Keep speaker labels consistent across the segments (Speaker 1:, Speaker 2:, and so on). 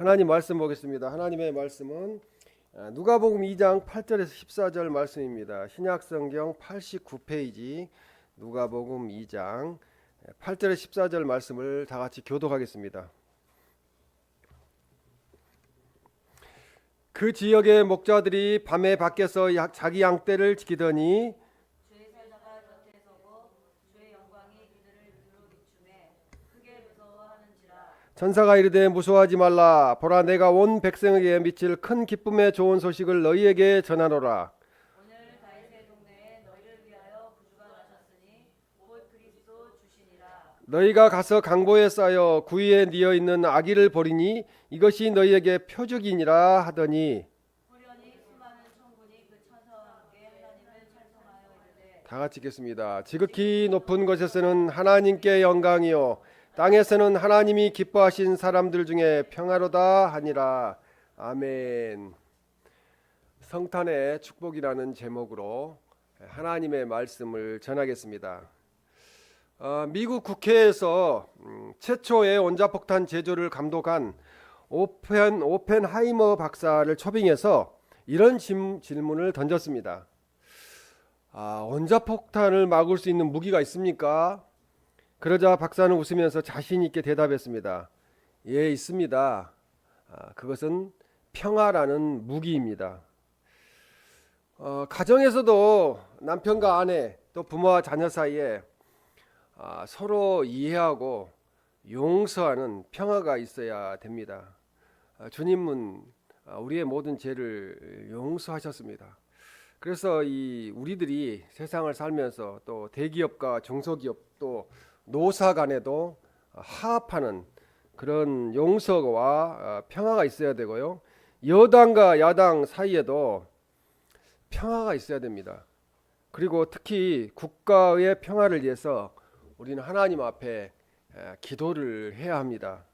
Speaker 1: 하나님 말씀 보겠습니다. 하나님의 말씀은 아, 누가복음 2장 8절에서 14절 말씀입니다. 신약 성경 89페이지 누가복음 2장 8절에 14절 말씀을 다 같이 교독하겠습니다. 그 지역의 목자들이 밤에 밖에서 야- 자기 양떼를 지키더니
Speaker 2: 주의 살다가 곁에 서고 주의 영광이 그들을 두루 비춤에 크게 무서워하는지라
Speaker 1: 천사가 이르되 무서워하지 말라. 보라 내가 온 백성에게 미칠 큰 기쁨의 좋은 소식을 너희에게 전하노라.
Speaker 2: 너희가
Speaker 1: 가서 강보에 쌓여 구위에 뉘어 있는 아기를 보리니 이것이 너희에게 표적이니라 하더니 그다 같이 읽겠습니다. 지극히 높은 곳에서는 하나님께 영광이요 땅에서는 하나님이 기뻐하신 사람들 중에 평화로다 하니라. 아멘. 성탄의 축복이라는 제목으로 하나님의 말씀을 전하겠습니다. 어, 미국 국회에서 음, 최초의 원자폭탄 제조를 감독한 오펜 오펜하이머 박사를 초빙해서 이런 질- 질문을 던졌습니다. 아, 원자폭탄을 막을 수 있는 무기가 있습니까? 그러자 박사는 웃으면서 자신 있게 대답했습니다. 예, 있습니다. 아, 그것은 평화라는 무기입니다. 어, 가정에서도 남편과 아내 또 부모와 자녀 사이에 아, 서로 이해하고 용서하는 평화가 있어야 됩니다. 아, 주님은 아, 우리의 모든 죄를 용서하셨습니다. 그래서 이 우리들이 세상을 살면서 또 대기업과 중소기업 또 노사 간에도 화합하는 그런 용서와 어, 평화가 있어야 되고요. 여당과 야당 사이에도 평화가 있어야 됩니다. 그리고 특히 국가의 평화를 위해서 우리는 하나님 앞에 에, 기도를 해야 합니다.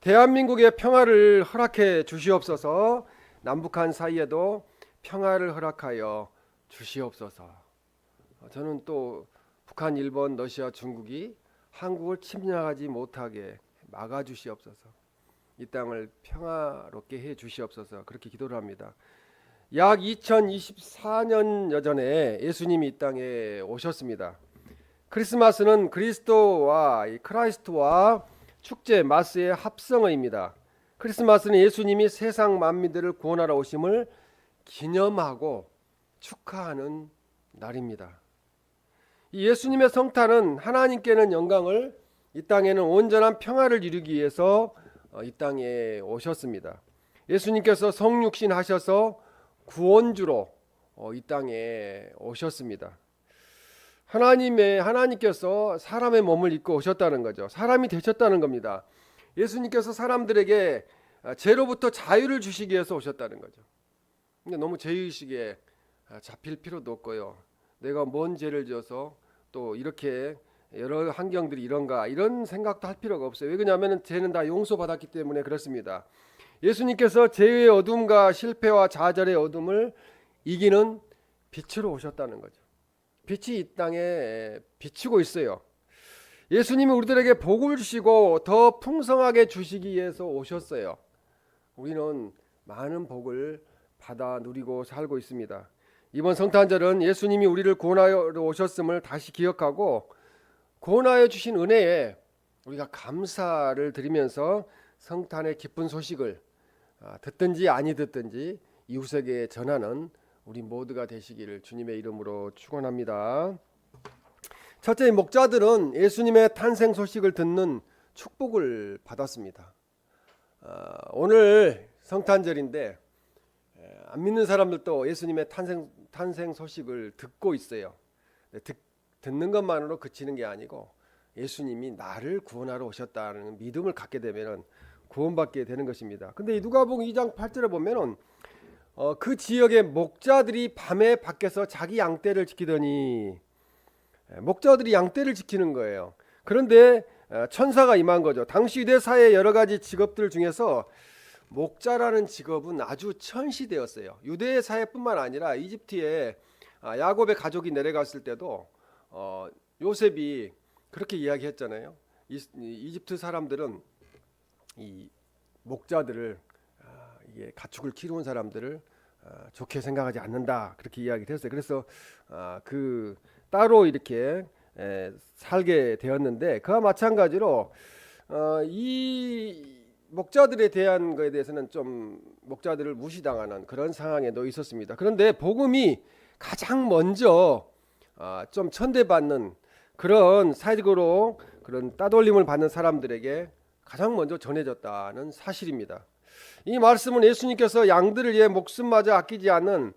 Speaker 1: 대한민국의 평화를 허락해 주시옵소서. 남북한 사이에도 평화를 허락하여 주시옵소서. 어, 저는 또 북한, 일본, 러시아, 중국이 한국을 침략하지 못하게 막아 주시옵소서. 이 땅을 평화롭게 해 주시옵소서. 그렇게 기도를 합니다. 약 2024년 전에 예수님이 이 땅에 오셨습니다. 크리스마스는 그리스도와 이 크라이스트와 축제 마스의 합성어입니다. 크리스마스는 예수님이 세상 만민들을 구원하러 오심을 기념하고 축하하는 날입니다. 이 예수님의 성탄은 하나님께는 영광을 이 땅에는 온전한 평화를 이루기 위해서 어, 이 땅에 오셨습니다. 예수님께서 성육신 하셔서 구원주로 어, 이 땅에 오셨습니다. 하나님의 하나님께서 사람의 몸을 입고 오셨다는 거죠. 사람이 되셨다는 겁니다. 예수님께서 사람들에게 아, 죄로부터 자유를 주시기 위해서 오셨다는 거죠. 근데 너무 죄의식에 아, 잡힐 필요도 없고요. 내가 뭔 죄를 지어서 또 이렇게 여러 환경들이 이런가 이런 생각도 할 필요가 없어요. 왜 그러냐면 죄는 다 용서받았기 때문에 그렇습니다. 예수님께서 죄의 어둠과 실패와 좌절의 어둠을 이기는 빛으로 오셨다는 거죠. 빛이 이 땅에 비치고 있어요. 예수님이 우리들에게 복을 주시고 더 풍성하게 주시기 위해서 오셨어요. 우리는 많은 복을 받아 누리고 살고 있습니다. 이번 성탄절은 예수님이 우리를 구원하여 오셨음을 다시 기억하고 구원하여 주신 은혜에 우리가 감사를 드리면서 성탄의 기쁜 소식을 아, 듣든지 아니 듣든지 이웃에게 전하는 우리 모두가 되시기를 주님의 이름으로 축원합니다. 첫째 목자들은 예수님의 탄생 소식을 듣는 축복을 받았습니다. 아, 오늘 성탄절인데 에, 안 믿는 사람들도 예수님의 탄생 탄생 소식을 듣고 있어요. 네, 듣, 듣는 것만으로 그치는 게 아니고 예수님이 나를 구원하러 오셨다는 믿음을 갖게 되면은 구원받게 되는 것입니다. 근데 이 누가복음 2장 8절에 보면은 어, 그 지역의 목자들이 밤에 밖에서 자기 양떼를 지키더니 에, 목자들이 양떼를 지키는 거예요. 그런데 어, 천사가 임한 거죠. 당시 유대 사회 여러 가지 직업들 중에서 목자라는 직업은 아주 천시되었어요. 유대 사회뿐만 아니라 이집트에 아, 야곱의 가족이 내려갔을 때도 어, 요셉이 그렇게 이야기했잖아요. 이, 이 이집트 사람들은 이 목자들을 아, 이게 가축을 키우는 사람들을 아, 좋게 생각하지 않는다 그렇게 이야기를 했어요. 그래서 아, 그 따로 이렇게 에, 살게 되었는데 그와 마찬가지로 어, 이 목자들에 대한 것에 대해서는 좀 목자들을 무시당하는 그런 상황에 놓여 있었습니다. 그런데 복음이 가장 먼저 아, 좀 천대받는 그런 사회적으로 그런 따돌림을 받는 사람들에게 가장 먼저 전해졌다는 사실입니다. 이 말씀은 예수님께서 양들을 위해 목숨마저 아끼지 않는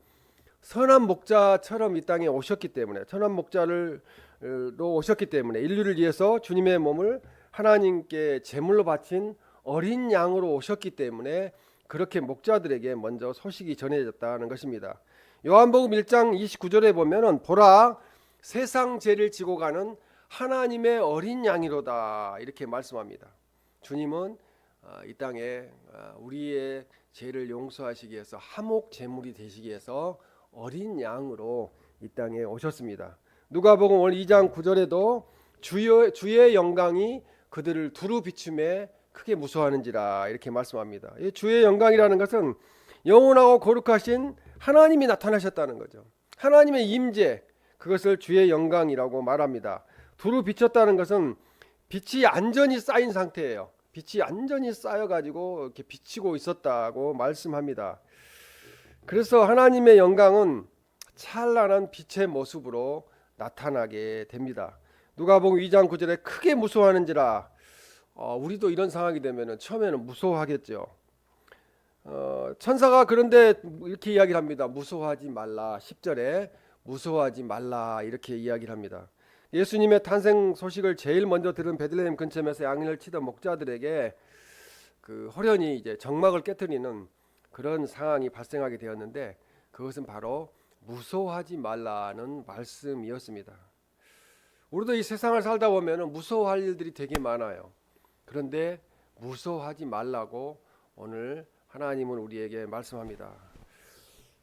Speaker 1: 선한 목자처럼 이 땅에 오셨기 때문에 선한 목자를 로 오셨기 때문에 인류를 위해서 주님의 몸을 하나님께 제물로 바친 어린 양으로 오셨기 때문에 그렇게 목자들에게 먼저 소식이 전해졌다는 것입니다. 요한복음 1장 29절에 보면은 보라 세상 죄를 지고 가는 하나님의 어린 양이로다 이렇게 말씀합니다. 주님은 아, 이 땅에 아, 우리의 죄를 용서하시기 위해서 하목 제물이 되시기 위해서 어린 양으로 이 땅에 오셨습니다. 누가복음 오늘 2장 9절에도 주의, 주의 영광이 그들을 두루 비춤에 크게 무서워하는지라 이렇게 말씀합니다. 이 주의 영광이라는 것은 영원하고 거룩하신 하나님이 나타나셨다는 거죠. 하나님의 임재 그것을 주의 영광이라고 말합니다. 두루 비쳤다는 것은 빛이 안전히 쌓인 상태예요. 빛이 안전히 쌓여 가지고 이렇게 비치고 있었다고 말씀합니다. 그래서 하나님의 영광은 찬란한 빛의 모습으로 나타나게 됩니다. 누가복음 2장 9절에 크게 무서워하는지라 어, 우리도 이런 상황이 되면 처음에는 무서워하겠죠. 어, 천사가 그런데 이렇게 이야기를 합니다. 무서워하지 말라. 10절에 무서워하지 말라 이렇게 이야기를 합니다. 예수님의 탄생 소식을 제일 먼저 들은 베들레헴 근처에서 양을 치던 목자들에게 그 호련히 이제 정막을 깨뜨리는 그런 상황이 발생하게 되었는데 그것은 바로 무서워하지 말라는 말씀이었습니다. 우리도 이 세상을 살다 보면 무서워할 일들이 되게 많아요. 그런데 무서워하지 말라고 오늘 하나님은 우리에게 말씀합니다.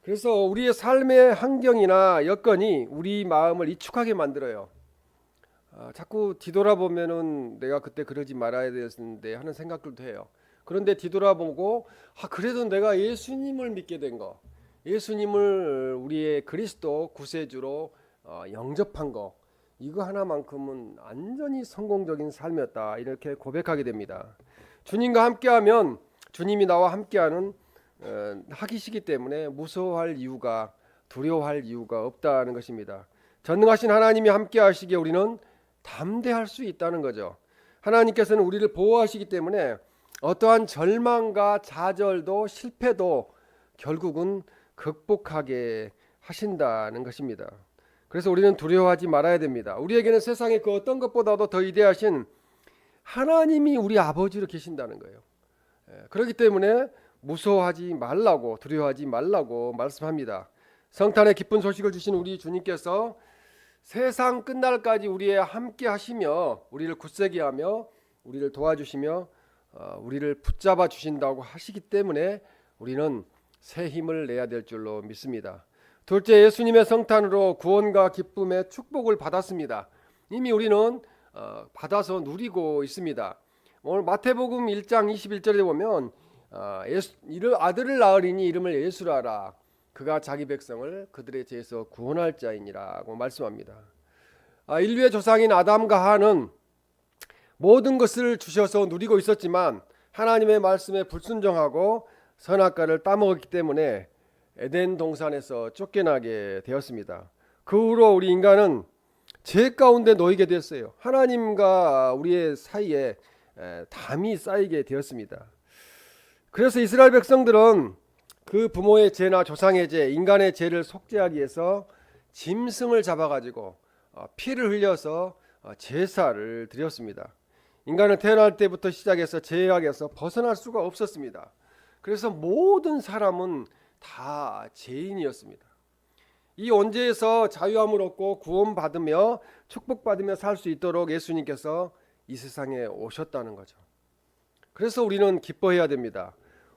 Speaker 1: 그래서 우리의 삶의 환경이나 여건이 우리 마음을 이축하게 만들어요. 아, 자꾸 뒤돌아보면은 내가 그때 그러지 말아야 되었는데 하는 생각들도 해요. 그런데 뒤돌아보고 아 그래도 내가 예수님을 믿게 된 거, 예수님을 우리의 그리스도 구세주로 어, 영접한 거 이거 하나만큼은 완전히 성공적인 삶이었다 이렇게 고백하게 됩니다. 주님과 함께하면 주님이 나와 함께하는 어, 하기시기 때문에 무서워할 이유가 두려워할 이유가 없다는 것입니다. 전능하신 하나님이 함께하시기에 우리는 담대할 수 있다는 거죠. 하나님께서는 우리를 보호하시기 때문에 어떠한 절망과 좌절도 실패도 결국은 극복하게 하신다는 것입니다. 그래서 우리는 두려워하지 말아야 됩니다. 우리에게는 세상의 그 어떤 것보다도 더 위대하신 하나님이 우리 아버지로 계신다는 거예요. 예, 그렇기 때문에 무서워하지 말라고 두려워하지 말라고 말씀합니다. 성탄의 기쁜 소식을 주신 우리 주님께서 세상 끝날까지 우리의 함께 하시며 우리를 굳세게 하며 우리를 도와주시며 어, 우리를 붙잡아 주신다고 하시기 때문에 우리는 새 힘을 내야 될 줄로 믿습니다. 둘째 예수님의 성탄으로 구원과 기쁨의 축복을 받았습니다. 이미 우리는 어, 받아서 누리고 있습니다. 오늘 마태복음 1장 21절에 보면 어, 예수, 이를 아들을 낳으리니 이름을 예수라라. 그가 자기 백성을 그들의 죄에서 구원할 자이니라고 말씀합니다. 아, 인류의 조상인 아담과 하는 모든 것을 주셔서 누리고 있었지만 하나님의 말씀에 불순종하고 선악과를 따먹었기 때문에 에덴 동산에서 쫓겨나게 되었습니다. 그 후로 우리 인간은 죄 가운데 놓이게 됐어요. 하나님과 우리의 사이에 에, 담이 쌓이게 되었습니다. 그래서 이스라엘 백성들은 그 부모의 죄나 조상의 죄, 인간의 죄를 속죄하기 위해서 짐승을 잡아가지고 어, 피를 흘려서 어, 제사를 드렸습니다. 인간은 태어날 때부터 시작해서 죄악에서 벗어날 수가 없었습니다. 그래서 모든 사람은 다 죄인이었습니다. 이 원죄에서 자유함을 얻고 구원받으며 축복받으며 살 수 있도록 예수님께서 이 세상에 오셨다는 거죠. 그래서 우리는 기뻐해야 됩니다.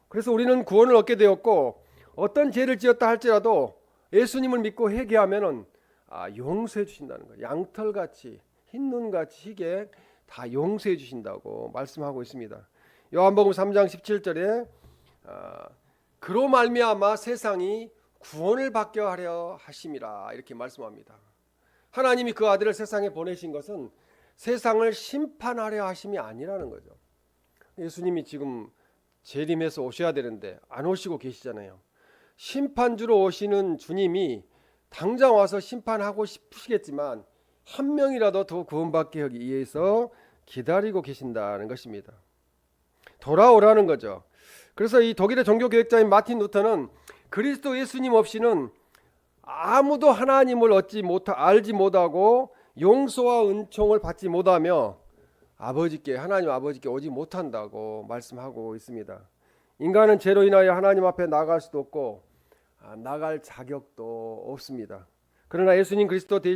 Speaker 1: 그래서 우리는 구원을 얻게 되었고 어떤 죄를 지었다 할지라도 예수님을 믿고 회개하면은 아, 용서해 주신다는 거예요. 양털같이 흰 눈같이 희게 다 용서해 주신다고 말씀하고 있습니다. 요한복음 3장 17절에 아, 그로 말미암아 세상이 구원을 받게 하려 하심이라 이렇게 말씀합니다. 하나님이 그 아들을 세상에 보내신 것은 세상을 심판하려 하심이 아니라는 거죠. 예수님이 지금 재림해서 오셔야 되는데 안 오시고 계시잖아요. 심판주로 오시는 주님이 당장 와서 심판하고 싶으시겠지만 한 명이라도 더 구원받게 하기 위해서 기다리고 계신다는 것입니다. 돌아오라는 거죠. 그래서 이 독일의 종교교육자인 마틴 루터는 그리스도 예수님 없이는 아무도 하나님을 얻지 못 알지 못하고 용서와 은총을 받지 못하며 아버지께 하나님 아버지께 오지 못한다고 말씀하고 있습니다. 인간은 죄로 인하여 하나님 앞에 나갈 수도 없고 아, 나갈 자격도 없습니다. 그러나 예수님 그리스도 대-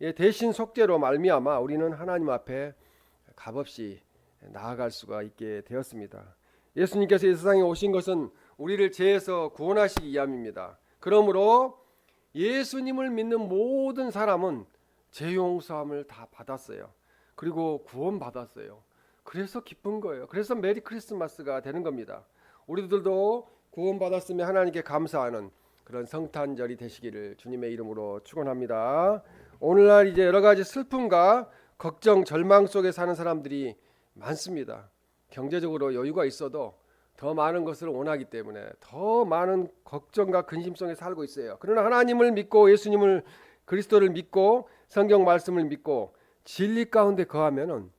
Speaker 1: 예, 대신 속죄로 말미암아 우리는 하나님 앞에 값없이 나아갈 수가 있게 되었습니다. 예수님께서 이 세상에 오신 것은 우리를 죄에서 구원하시기 위함입니다. 그러므로 예수님을 믿는 모든 사람은 죄 용서함을 다 받았어요. 그리고 구원 받았어요. 그래서 기쁜 거예요. 그래서 메리 크리스마스가 되는 겁니다. 우리들도 구원 받았으면 하나님께 감사하는 그런 성탄절이 되시기를 주님의 이름으로 축원합니다. 오늘날 이제 여러 가지 슬픔과 걱정, 절망 속에 사는 사람들이 많습니다. 경제적으로 여유가 있어도 더 많은 것을 원하기 때문에 더 많은 걱정과 근심 속에 살고 있어요. 그러나 하나님을 믿고 예수님을 그리스도를 믿고 성경 말씀을 믿고 진리 가운데 거하면은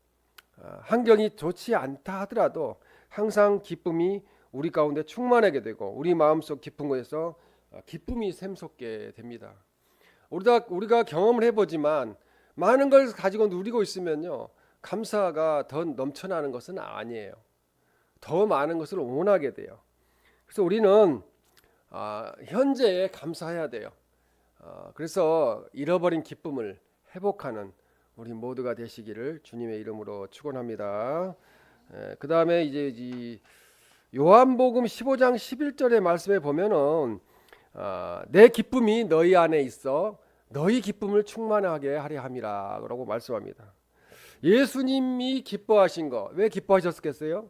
Speaker 1: 어, 환경이 좋지 않다 하더라도 항상 기쁨이 우리 가운데 충만하게 되고 우리 마음속 깊은 곳에서 어, 기쁨이 샘솟게 됩니다. 우리가 우리가 경험을 해보지만 많은 걸 가지고 누리고 있으면요 감사가 더 넘쳐나는 것은 아니에요. 더 많은 것을 원하게 돼요. 그래서 우리는 아, 현재에 감사해야 돼요. 어, 그래서 잃어버린 기쁨을 회복하는 우리 모두가 되시기를 주님의 이름으로 축원합니다. 그 다음에 이제 이 요한복음 15장 11절의 말씀에 보면은 아, 내 기쁨이 너희 안에 있어 너희 기쁨을 충만하게 하려 함이라라고 말씀합니다. 예수님이 기뻐하신 거 왜 기뻐하셨겠어요?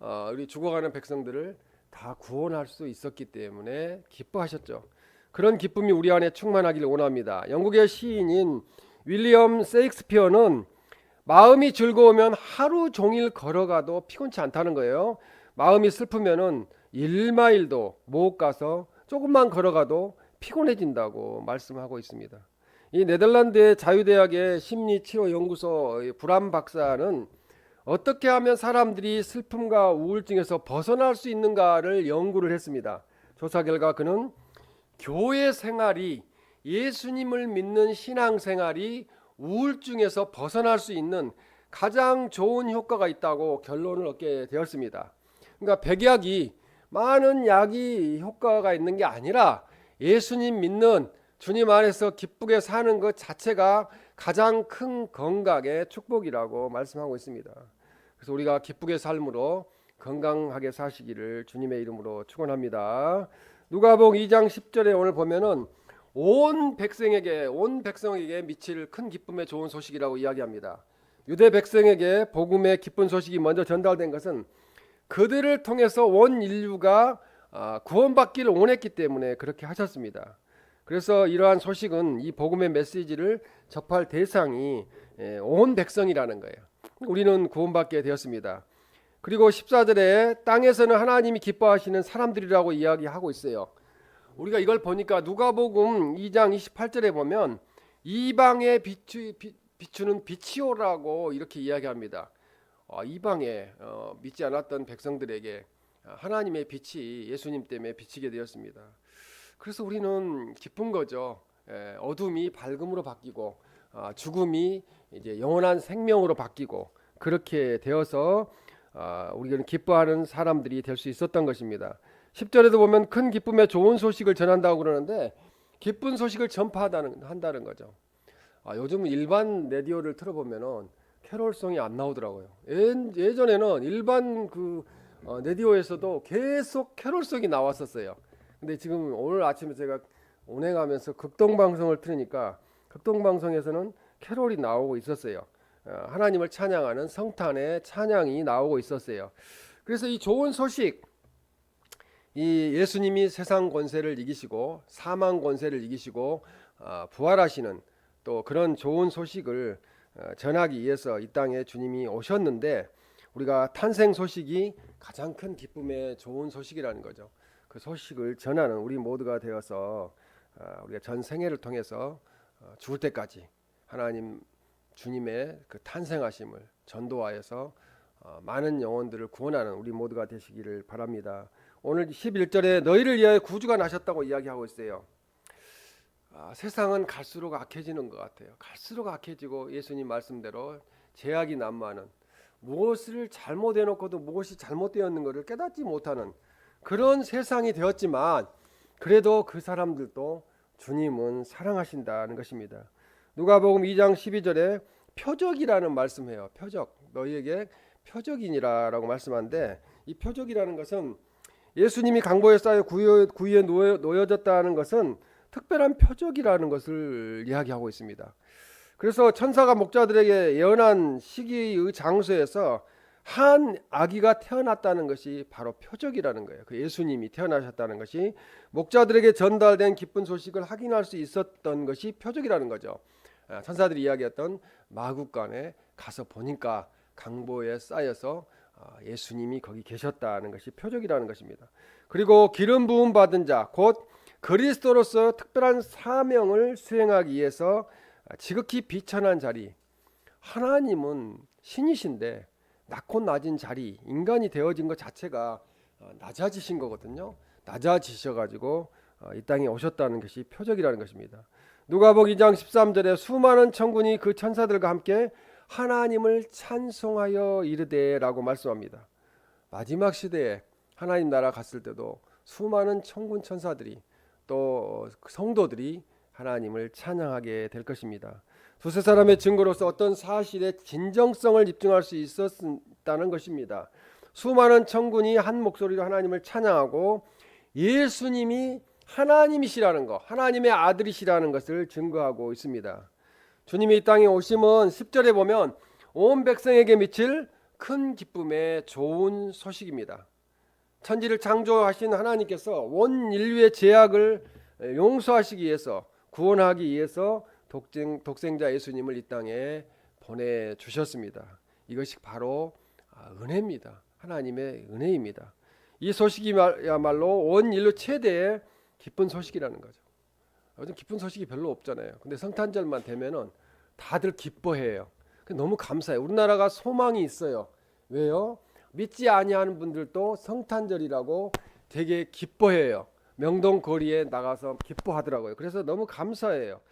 Speaker 1: 어, 우리 죽어가는 백성들을 다 구원할 수 있었기 때문에 기뻐하셨죠. 그런 기쁨이 우리 안에 충만하기를 원합니다. 영국의 시인인 윌리엄 세익스피어는 마음이 즐거우면 하루 종일 걸어가도 피곤치 않다는 거예요. 마음이 슬프면은 1마일도 못 가서 조금만 걸어가도 피곤해진다고 말씀하고 있습니다. 이 네덜란드의 자유대학의 심리치료 연구소 불안 박사는 어떻게 하면 사람들이 슬픔과 우울증에서 벗어날 수 있는가를 연구를 했습니다. 조사 결과 그는 교회 생활이 예수님을 믿는 신앙 생활이 우울증에서 벗어날 수 있는 가장 좋은 효과가 있다고 결론을 얻게 되었습니다. 그러니까 백약이 많은 약이 효과가 있는 게 아니라 예수님 믿는 주님 안에서 기쁘게 사는 것 자체가 가장 큰 건강의 축복이라고 말씀하고 있습니다. 그래서 우리가 기쁘게 삶으로 건강하게 사시기를 주님의 이름으로 축원합니다. 누가복음 2장 10절에 오늘 보면은 온 백성에게 온 백성에게 미칠 큰 기쁨의 좋은 소식이라고 이야기합니다. 유대 백성에게 복음의 기쁜 소식이 먼저 전달된 것은 그들을 통해서 온 인류가 아, 구원받기를 원했기 때문에 그렇게 하셨습니다. 그래서 이러한 소식은 이 복음의 메시지를 접할 대상이 예, 온 백성이라는 거예요. 우리는 구원받게 되었습니다. 그리고 14절에 땅에서는 하나님이 기뻐하시는 사람들이라고 이야기하고 있어요. 우리가 이걸 보니까 누가복음 2장 28절에 보면 이방에 비추, 비, 비추는 빛이오라고 이렇게 이야기합니다. 어, 이방에 어, 믿지 않았던 백성들에게 하나님의 빛이 예수님 때문에 비치게 되었습니다. 그래서 우리는 기쁜 거죠. 예, 어둠이 밝음으로 바뀌고 아, 죽음이 이제 영원한 생명으로 바뀌고 그렇게 되어서 아, 우리는 기뻐하는 사람들이 될 수 있었던 것입니다. 10절에도 보면 큰 기쁨의 좋은 소식을 전한다고 그러는데 기쁜 소식을 전파한다는 한다는 거죠. 아, 요즘 일반 라디오를 틀어보면은 캐롤송이 안 나오더라고요. 예, 전에는 일반 그 어, 라디오에서도 계속 캐롤송이 나왔었어요. 근데 지금 오늘 아침에 제가 운행하면서 극동 방송을 틀으니까 극동 방송에서는 캐롤이 나오고 있었어요. 어, 하나님을 찬양하는 성탄의 찬양이 나오고 있었어요. 그래서 이 좋은 소식, 이 예수님이 세상 권세를 이기시고 사망 권세를 이기시고 어, 부활하시는 또 그런 좋은 소식을 어, 전하기 위해서 이 땅에 주님이 오셨는데 우리가 탄생 소식이 가장 큰 기쁨의 좋은 소식이라는 거죠. 그 소식을 전하는 우리 모두가 되어서 어, 우리가 전 생애를 통해서 어, 죽을 때까지 하나님 주님의 그 탄생하심을 전도하여서 어, 많은 영혼들을 구원하는 우리 모두가 되시기를 바랍니다. 오늘 11절에 너희를 위하여 구주가 나셨다고 이야기하고 있어요. 아, 세상은 갈수록 악해지는 것 같아요. 갈수록 악해지고 예수님 말씀대로 제약이 난무하는 무엇을 잘못해 놓고도 무엇이 잘못되었는 것을 깨닫지 못하는 그런 세상이 되었지만 그래도 그 사람들도 주님은 사랑하신다는 것입니다. 누가복음 2장 12절에 표적이라는 말씀해요. 표적. 너희에게 표적이니라라고 말씀하는데 이 표적이라는 것은 예수님이 강보에 쌓여 구유에 놓여, 놓여 졌다는 것은 특별한 표적이라는 것을 이야기하고 있습니다. 그래서 천사가 목자들에게 예언한 시기의 장소에서 한 아기가 태어났다는 것이 바로 표적이라는 거예요. 그 예수님이 태어나셨다는 것이 목자들에게 전달된 기쁜 소식을 확인할 수 있었던 것이 표적이라는 거죠. 아, 천사들이 이야기했던 마국간에 가서 보니까 강보에 쌓여서 아, 예수님이 거기 계셨다는 것이 표적이라는 것입니다. 그리고 기름 부음 받은 자, 곧 그리스도로서 특별한 사명을 수행하기 위해서 지극히 비천한 자리. 하나님은 신이신데 낮고 낮은 자리, 인간이 되어진 것 자체가 어, 낮아지신 거거든요. 낮아지셔 가지고 어, 이 땅에 오셨다는 것이 표적이라는 것입니다. 누가복 2장 13절에 수많은 천군이 그 천사들과 함께 하나님을 찬송하여 이르되라고 말씀합니다. 마지막 시대에 하나님 나라 갔을 때도 수많은 천군 천사들이 또 성도들이 하나님을 찬양하게 될 것입니다. 두세 사람의 증거로서 어떤 사실의 진정성을 입증할 수 있었다는 것입니다. 수많은 천군이 한 목소리로 하나님을 찬양하고 예수님이 하나님이시라는 것, 하나님의 아들이시라는 것을 증거하고 있습니다. 주님이 이 땅에 오심은 10절에 보면 온 백성에게 미칠 큰 기쁨의 좋은 소식입니다. 천지를 창조하신 하나님께서 온 인류의 죄악을 용서하시기 위해서 구원하기 위해서 독생, 독생자 예수님을 이 땅에 보내 주셨습니다. 이것이 바로 아, 은혜입니다. 하나님의 은혜입니다. 이 소식이야말로 온 인류 최대의 기쁜 소식이라는 거죠. 요즘 기쁜 소식이 별로 없잖아요. 근데 성탄절만 되면은 다들 기뻐해요. 너무 감사해요. 우리나라가 소망이 있어요. 왜요? 믿지 아니하는 분들도 성탄절이라고 되게 기뻐해요. 명동 거리에 나가서 기뻐하더라고요. 그래서 너무 감사해요.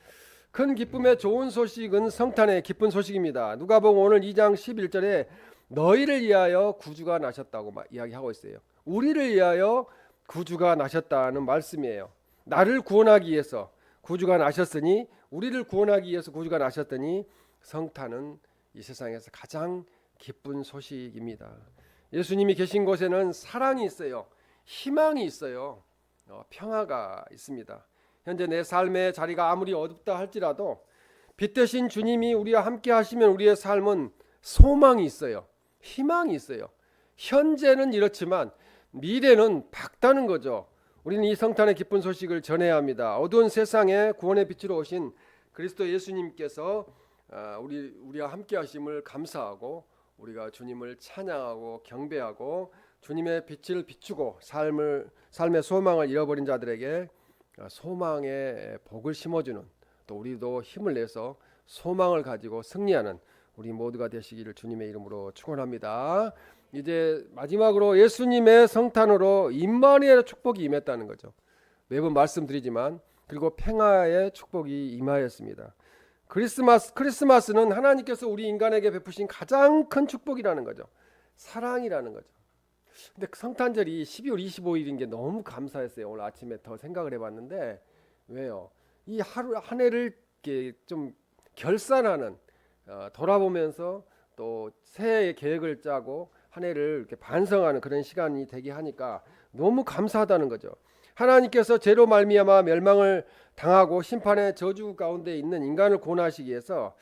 Speaker 1: 큰 기쁨의 좋은 소식은 성탄의 기쁜 소식입니다. 누가복음 오늘 2장 11절에 너희를 위하여 구주가 나셨다고 이야기하고 있어요. 우리를 위하여 구주가 나셨다는 말씀이에요. 나를 구원하기 위해서 구주가 나셨으니 우리를 구원하기 위해서 구주가 나셨더니 성탄은 이 세상에서 가장 기쁜 소식입니다. 예수님이 계신 곳에는 사랑이 있어요. 희망이 있어요. 어, 평화가 있습니다. 현재 내 삶의 자리가 아무리 어둡다 할지라도 빛 대신 주님이 우리와 함께 하시면 우리의 삶은 소망이 있어요. 희망이 있어요. 현재는 이렇지만 미래는 밝다는 거죠. 우리는 이 성탄의 기쁜 소식을 전해야 합니다. 어두운 세상에 구원의 빛으로 오신 그리스도 예수님께서 아, 우리 우리와 함께 하심을 감사하고 우리가 주님을 찬양하고 경배하고 주님의 빛을 비추고 삶을 삶의 소망을 잃어버린 자들에게 아, 소망의 복을 심어주는 또 우리도 힘을 내서 소망을 가지고 승리하는 우리 모두가 되시기를 주님의 이름으로 축원합니다. 이제 마지막으로 예수님의 성탄으로 임마누엘의 축복이 임했다는 거죠. 매번 말씀드리지만 그리고 평화의 축복이 임하였습니다. 크리스마스 크리스마스는 하나님께서 우리 인간에게 베푸신 가장 큰 축복이라는 거죠. 사랑이라는 거죠. 근데 그 성탄절이 12월 25일인 게 너무 감사했어요. 오늘 아침에 더 생각을 해봤는데 왜요? 이 하루 한 해를 좀 결산하는 어, 돌아보면서 또 새해 계획을 짜고 한 해를 이렇게 반성하는 그런 시간이 되게 하니까 너무 감사하다는 거죠. 하나님께서 죄로 말미암아 멸망을 당하고 심판의 저주 가운데 있는 인간을 구원하시기 위해서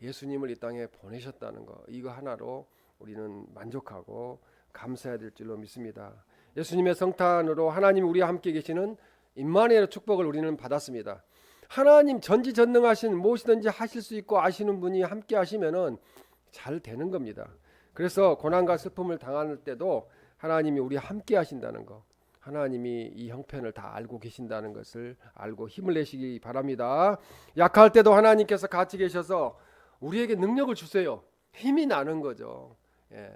Speaker 1: 예수님을 이 땅에 보내셨다는 거 이거 하나로 우리는 만족하고 감사해야 될 줄로 믿습니다. 예수님의 성탄으로 하나님 우리와 함께 계시는 임마누엘의 축복을 우리는 받았습니다. 하나님 전지전능하신 무엇이든지 하실 수 있고 아시는 분이 함께 하시면은 잘 되는 겁니다. 그래서 고난과 슬픔을 당할 때도 하나님이 우리 함께 하신다는 거. 하나님이 이 형편을 다 알고 계신다는 것을 알고 힘을 내시기 바랍니다. 약할 때도 하나님께서 같이 계셔서 우리에게 능력을 주세요. 힘이 나는 거죠. 예.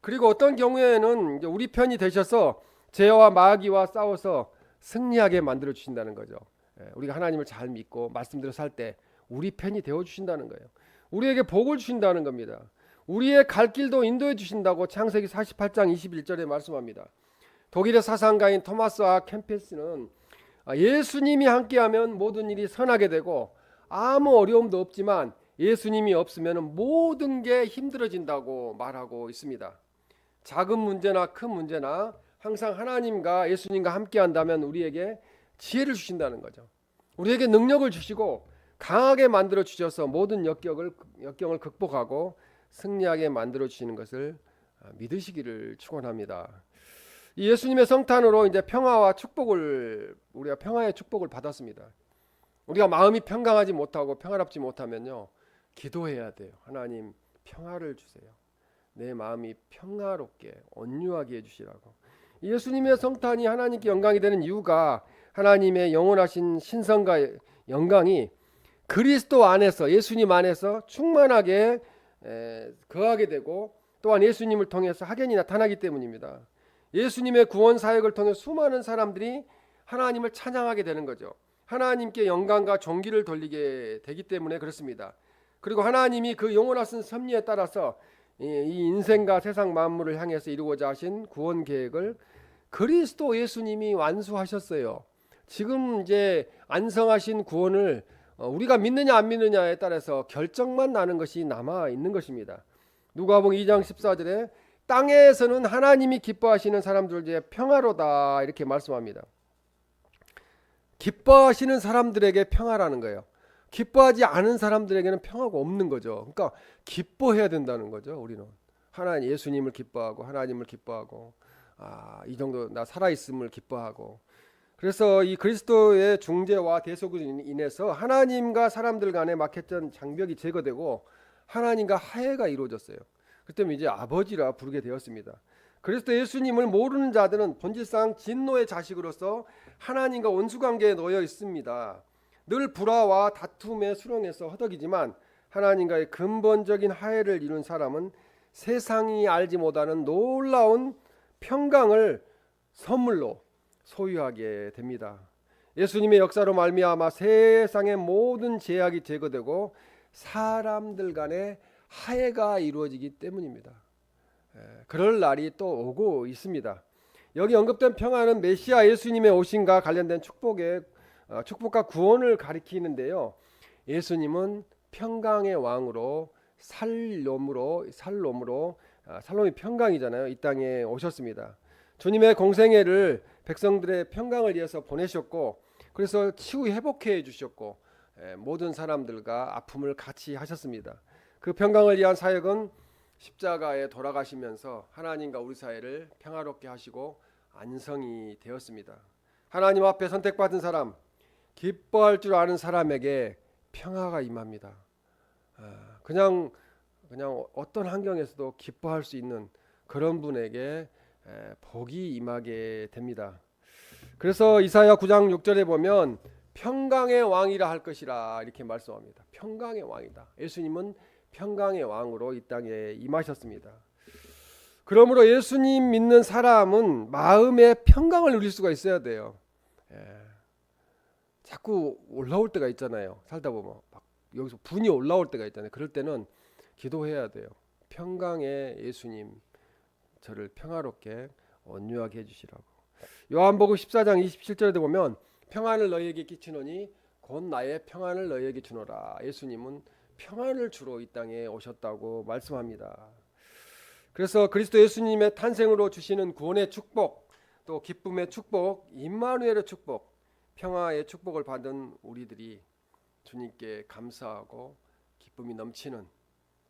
Speaker 1: 그리고 어떤 경우에는 우리 편이 되셔서 죄와 마귀와 싸워서 승리하게 만들어 주신다는 거죠. 예. 우리가 하나님을 잘 믿고 말씀대로 살 때 우리 편이 되어 주신다는 거예요. 우리에게 복을 주신다는 겁니다. 우리의 갈 길도 인도해 주신다고 창세기 48장 21절에 말씀합니다. 독일의 사상가인 토마스와 캠페스는 아, 예수님이 함께하면 모든 일이 선하게 되고 아무 어려움도 없지만 예수님이 없으면 모든 게 힘들어진다고 말하고 있습니다. 작은 문제나 큰 문제나 항상 하나님과 예수님과 함께 한다면 우리에게 지혜를 주신다는 거죠. 우리에게 능력을 주시고 강하게 만들어 주셔서 모든 역경을 역경을 극복하고 승리하게 만들어 주시는 것을 아, 믿으시기를 축원합니다. 이 예수님의 성탄으로 이제 평화와 축복을 우리가 평화의 축복을 받았습니다. 우리가 마음이 평강하지 못하고 평화롭지 못하면요 기도해야 돼요. 하나님 평화를 주세요. 내 마음이 평화롭게 온유하게 해주시라고. 예수님의 성탄이 하나님께 영광이 되는 이유가 하나님의 영원하신 신성과 영광이 그리스도 안에서 예수님 안에서 충만하게 에, 거하게 되고 또한 예수님을 통해서 확연히 나타나기 때문입니다. 예수님의 구원 사역을 통해 수많은 사람들이 하나님을 찬양하게 되는 거죠. 하나님께 영광과 존귀를 돌리게 되기 때문에 그렇습니다. 그리고 하나님이 그 영원하신 섭리에 따라서 이 인생과 세상 만물을 향해서 이루고자 하신 구원 계획을 그리스도 예수님이 완수하셨어요. 지금 이제 안성하신 구원을 어, 우리가 믿느냐 안 믿느냐에 따라서 결정만 나는 것이 남아 있는 것입니다. 누가복음 2장 14절에 땅에서는 하나님이 기뻐하시는 사람들 중에 평화로다 이렇게 말씀합니다. 기뻐하시는 사람들에게 평화라는 거예요. 기뻐하지 않은 사람들에게는 평화가 없는 거죠. 그러니까 기뻐해야 된다는 거죠. 우리는 하나님 예수님을 기뻐하고 하나님을 기뻐하고 아, 이 정도 나 살아 있음을 기뻐하고 그래서 이 그리스도의 중재와 대속으로 인해서 하나님과 사람들 간에 막혔던 장벽이 제거되고 하나님과 화해가 이루어졌어요. 그때면 이제 아버지라 부르게 되었습니다. 그리스도 예수님을 모르는 자들은 본질상 진노의 자식으로서 하나님과 원수 관계에 놓여 있습니다. 늘 불화와 다툼의 수렁에서 허덕이지만 하나님과의 근본적인 화해를 이룬 사람은 세상이 알지 못하는 놀라운 평강을 선물로 소유하게 됩니다. 예수님의 역사로 말미암아 세상의 모든 제약이 제거되고 사람들 간의 화해가 이루어지기 때문입니다. 예, 그럴 날이 또 오고 있습니다. 여기 언급된 평화는 메시아 예수님의 오심과 관련된 축복의 어, 축복과 구원을 가리키는데요. 예수님은 평강의 왕으로 살롬으로 살롬으로 아, 살롬이 평강이잖아요. 이 땅에 오셨습니다. 주님의 공생애를 백성들의 평강을 위해서 보내셨고 그래서 치유 회복해 주셨고 예, 모든 사람들과 아픔을 같이 하셨습니다. 그 평강을 위한 사역은 십자가에 돌아가시면서 하나님과 우리 사이를 평화롭게 하시고 안성이 되었습니다. 하나님 앞에 선택받은 사람, 기뻐할 줄 아는 사람에게 평화가 임합니다. 아, 그냥 그냥 어떤 환경에서도 기뻐할 수 있는 그런 분에게 에, 복이 임하게 됩니다. 그래서 이사야 9장 6절에 보면 평강의 왕이라 할 것이라 이렇게 말씀합니다. 평강의 왕이다. 예수님은 평강의 왕으로 이 땅에 임하셨습니다. 그러므로 예수님 믿는 사람은 마음의 평강을 누릴 수가 있어야 돼요. 예. 자꾸 올라올 때가 있잖아요. 살다 보면 막 여기서 분이 올라올 때가 있잖아요. 그럴 때는 기도해야 돼요. 평강의 예수님 저를 평화롭게 온유하게 해주시라고. 요한복음 14장 27절에 보면 평안을 너희에게 끼치노니 곧 나의 평안을 너희에게 주노라. 예수님은 평안을 주러 이 땅에 오셨다고 말씀합니다. 그래서 그리스도 예수님의 탄생으로 주시는 구원의 축복, 또 기쁨의 축복, 임마누엘의 축복, 평화의 축복을 받은 우리들이 주님께 감사하고 기쁨이 넘치는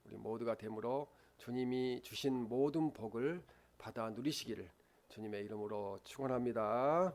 Speaker 1: 우리 모두가 되므로 주님이 주신 모든 복을 받아 누리시기를 주님의 이름으로 축원합니다.